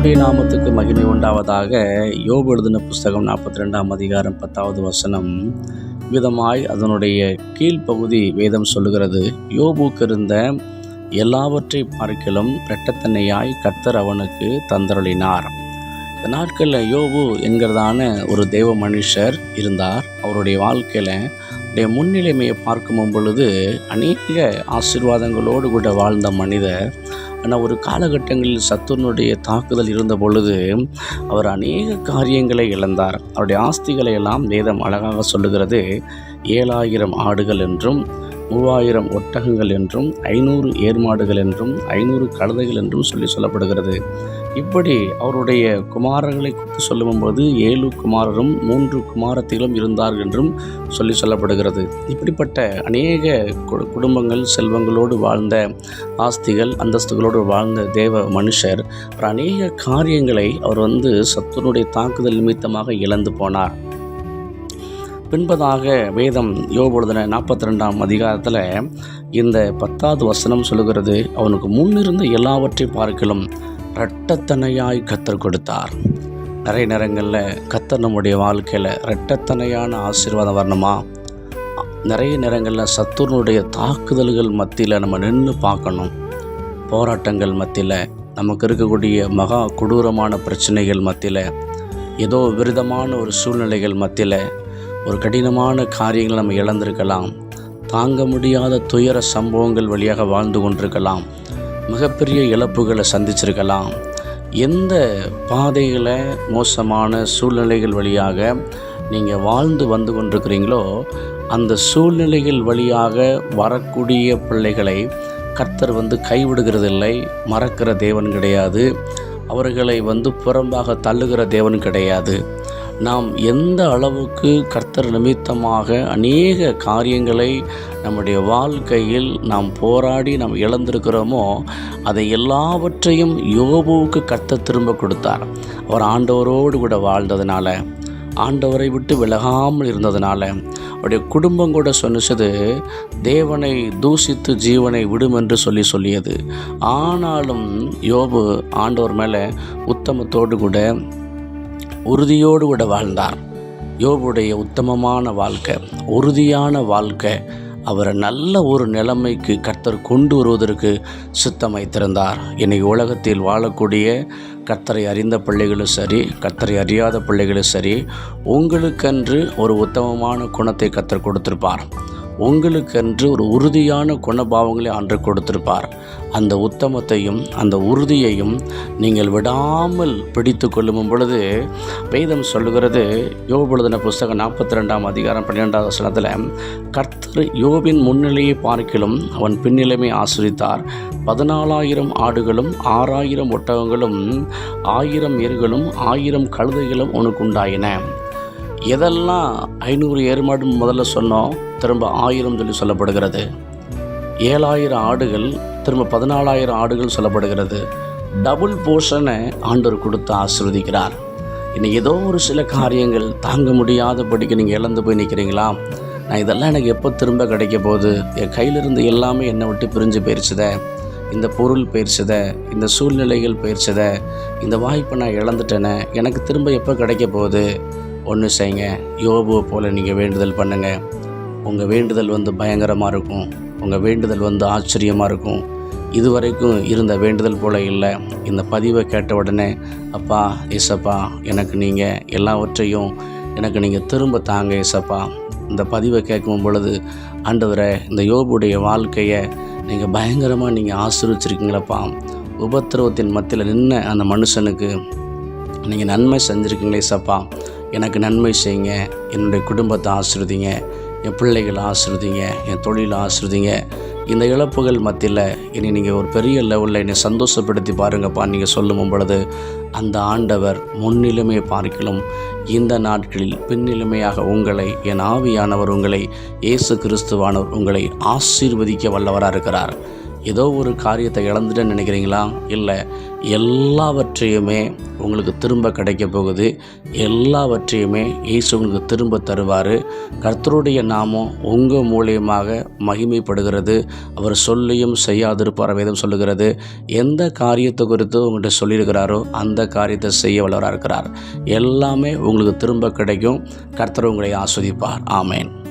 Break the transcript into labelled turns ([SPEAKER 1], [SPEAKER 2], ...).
[SPEAKER 1] கர்த்தருடைய நாமத்துக்கு மகிமை உண்டாவதாக யோபு எழுதின புஸ்தகம் நாற்பத்தி ரெண்டாம் அதிகாரம் பத்தாவது வசனம். விதமாய் அதனுடைய கீழ்ப்பகுதி வேதம் சொல்லுகிறது. யோபுக்கு இருந்த எல்லாவற்றை பார்க்கிலும் இரட்டத்தன்னையாய் கர்த்தர் அவனுக்கு தந்தருளினார். இந்த நாட்களில் யோபு என்கிறதான ஒரு தெய்வ மனுஷர் இருந்தார். அவருடைய வாழ்க்கையில் அவருடைய முன்னிலைமையை பார்க்கும் பொழுது அநேக ஆசீர்வாதங்களோடு கூட வாழ்ந்த மனிதர் ஆனால் ஒரு காலகட்டங்களில் சத்துனுடைய தாக்குதல் இருந்த பொழுது அவர் அநேக காரியங்களை இழந்தார். அவருடைய ஆஸ்திகளை எல்லாம் வேதம் அழகாக சொல்லுகிறது. ஏழாயிரம் ஆடுகள் என்றும் மூவாயிரம் ஒட்டகங்கள் என்றும் ஐநூறு ஏர்மாடுகள் என்றும் ஐநூறு கழுதைகள் என்றும் சொல்லி சொல்லப்படுகிறது. இப்படி அவருடைய குமாரர்களை குறித்து சொல்லும்போது ஏழு குமாரரும் மூன்று குமாரத்திலும் இருந்தார்கள் என்றும் சொல்லி சொல்லப்படுகிறது. இப்படிப்பட்ட அநேக குடும்பங்கள் செல்வங்களோடு வாழ்ந்த ஆஸ்திகள் அந்தஸ்துகளோடு வாழ்ந்த தேவ மனுஷர் அநேக காரியங்களை அவர் வந்து சத்துருடைய தாக்குதல் நிமித்தமாக இழந்து போனார். பின்பதாக வேதம் யோபொழுதின நாற்பத்தி ரெண்டாம் அதிகாரத்தில் இந்த பத்தாவது வசனம் சொல்லுகிறது அவனுக்கு முன்னிருந்த எல்லாவற்றை பார்க்கலும் இரட்டத்தனையாய் கத்தர் கொடுத்தார். நிறைய நேரங்களில் கத்தர் நம்முடைய வாழ்க்கையில் இரட்டத்தனையான ஆசீர்வாதம் வரணுமா? நிறைய நேரங்களில் சத்துருனுடைய தாக்குதல்கள் மத்தியில் நம்ம நின்று பார்க்கணும். போராட்டங்கள் மத்தியில் நமக்கு இருக்கக்கூடிய மகா கொடூரமான பிரச்சனைகள் மத்தியில் ஏதோ விருதமான ஒரு சூழ்நிலைகள் மத்தியில் ஒரு கடினமான காரியங்கள் நம்ம இழந்திருக்கலாம். தாங்க முடியாத துயர சம்பவங்கள் வழியாக வாழ்ந்து கொண்டிருக்கலாம். மிகப்பெரிய இழப்புகளை சந்திச்சிருக்கலாம். எந்த பாதைகளை மோசமான சூழ்நிலைகள் வழியாக நீங்கள் வாழ்ந்து வந்து கொண்டிருக்கிறீங்களோ அந்த சூழ்நிலைகள் வழியாக வரக்கூடிய பிள்ளைகளை கர்த்தர் வந்து கைவிடுகிறதில்லை மறக்கிற தேவன் கிடையாது. அவர்களை வந்து புறம்பாக தள்ளுகிற தேவன் கிடையாது. நாம் எந்த அளவுக்கு கர்த்தர் நிமித்தமாக அநேக காரியங்களை நம்முடைய வாழ்க்கையில் நாம் போராடி நாம் இழந்திருக்கிறோமோ அதை எல்லாவற்றையும் யோபுவுக்கு கர்த்தர் திரும்ப கொடுத்தார். அவர் ஆண்டவரோடு கூட வாழ்ந்ததுனால ஆண்டவரை விட்டு விலகாமல் இருந்ததுனால அவருடைய குடும்பம் கூட சொன்னது தேவனை தூசித்து ஜீவனை விடும் என்று சொல்லி சொல்லியது. ஆனாலும் யோபு ஆண்டவர் மேலே உத்தமத்தோடு கூட உறுதியோடு கூட வாழ்ந்தார். யோபுடைய உத்தமமான வாழ்க்கை உறுதியான வாழ்க்கை அவரை நல்ல ஒரு நிலைமைக்கு கர்த்தர் கொண்டு வருவதற்கு சித்தம் வைத்திருந்தார் இன்னைக்கு உலகத்தில் வாழக்கூடிய கர்த்தரை அறிந்த பிள்ளைகளும் சரி கர்த்தரை அறியாத பிள்ளைகளும் சரி உங்களுக்கென்று ஒரு உத்தமமான குணத்தை கர்த்தர் கொடுத்திருப்பார். உங்களுக்கென்று ஒரு உறுதியான குணபாவங்களை ஆண்டு கொடுத்திருப்பார். அந்த உத்தமத்தையும் அந்த உறுதியையும் நீங்கள் விடாமல் பிடித்து கொள்ளும் பொழுது வேதம் சொல்லுகிறது யோபுழுதின புஸ்தகம் நாற்பத்தி ரெண்டாம் அதிகாரம் பன்னிரெண்டாவது வசனத்தில் கர்த்தர் யோபின் முன்னிலையை பார்க்கிலும் அவன் பின்னிலைமை ஆசிரித்தார் பதினாலாயிரம் ஆடுகளும் ஆறாயிரம் ஒட்டகங்களும் ஆயிரம் ஏர்களும் ஆயிரம் கழுதைகளும் உனக்குண்டாயின. எதெல்லாம் ஐநூறு ஏறுமாடு முதல்ல சொன்னோம் திரும்ப ஆயிரம் சொல்லி சொல்லப்படுகிறது. ஏழாயிரம் ஆடுகள் திரும்ப பதினாலாயிரம் ஆடுகள் சொல்லப்படுகிறது. டபுள் போர்ஷனை ஆண்டவர் கொடுத்து ஆசிர்வதிக்கிறார். இன்னும் ஏதோ ஒரு சில காரியங்கள் தாங்க முடியாதபடிக்கு நீங்கள் இழந்து போய் நிற்கிறீங்களா நான் இதெல்லாம் எனக்கு எப்போ திரும்ப கிடைக்க போகுது? என் கையிலிருந்து எல்லாமே என்னை விட்டு பிரிஞ்சு போயிடுச்சுத இந்த பொருள் போயிடுச்சுதே இந்த சூழ்நிலைகள் போயிடுச்சுதே இந்த வாய்ப்பை நான் இழந்துட்டேனே எனக்கு திரும்ப எப்போ கிடைக்க போகுது? ஒன்று செய்யுங்க. யோபுவை போல் நீங்கள் வேண்டுதல் பண்ணுங்கள் உங்கள் வேண்டுதல் வந்து பயங்கரமாக இருக்கும். உங்கள் வேண்டுதல் வந்து ஆச்சரியமாக இருக்கும். இதுவரைக்கும் இருந்த வேண்டுதல் போல் இல்லை. இந்த பதிவை கேட்ட உடனே அப்பா இசப்பா எனக்கு நீங்கள் எல்லாவற்றையும் எனக்கு நீங்கள் திரும்ப தாங்க இசப்பா இந்த பதிவை கேட்கும் பொழுது ஆண்டவரை இந்த யோபுடைய வாழ்க்கையை நீங்கள் பயங்கரமாக நீங்கள் ஆசிரிச்சிருக்கீங்களப்பா உபத்திரவத்தின் மத்தியில் நின்ன அந்த மனுஷனுக்கு நீங்கள் நன்மை செஞ்சுருக்கீங்களே சப்பா எனக்கு நன்மை செய்யுங்க. என்னுடைய குடும்பத்தை ஆசிர்வதிங்க. என் பிள்ளைகளை ஆசிர்வதிங்க. என் தொழிலை ஆசிர்வதிங்க. இந்த இழப்புகள் மத்தியில் இனி நீங்கள் ஒரு பெரிய லெவலில் என்னை சந்தோஷப்படுத்தி பாருங்கப்பா. நீங்கள் சொல்லும் பொழுது அந்த ஆண்டவர் முன்னிலுமே பார்க்கலும் இந்த நாட்களில் பின்னிலுமையாக உங்களை என் ஆவியானவர் உங்களை இயேசு கிறிஸ்துவானவர் உங்களை ஆசீர்வதிக்க வல்லவராக இருக்கிறார். ஏதோ ஒரு காரியத்தை இழந்துட்டேன்னு நினைக்கிறீங்களா? இல்லை. எல்லாவற்றையுமே உங்களுக்கு திரும்ப கிடைக்க போகுது. எல்லாவற்றையுமே இயேசு உங்களுக்கு திரும்ப தருவார். கர்த்தருடைய நாமம் உங்கள் மூலியமாக மகிமைப்படுகிறது. அவர் சொல்லியும் செய்யாதிருப்பார் வேதம் சொல்லுகிறது. எந்த காரியத்தை குறித்து உங்கள்கிட்ட சொல்லியிருக்கிறாரோ அந்த காரியத்தை செய்ய வல்லவராக இருக்கிறார். எல்லாமே உங்களுக்கு திரும்ப கிடைக்கும். கர்த்தர் உங்களை ஆஸ்வதிப்பார். ஆமேன்.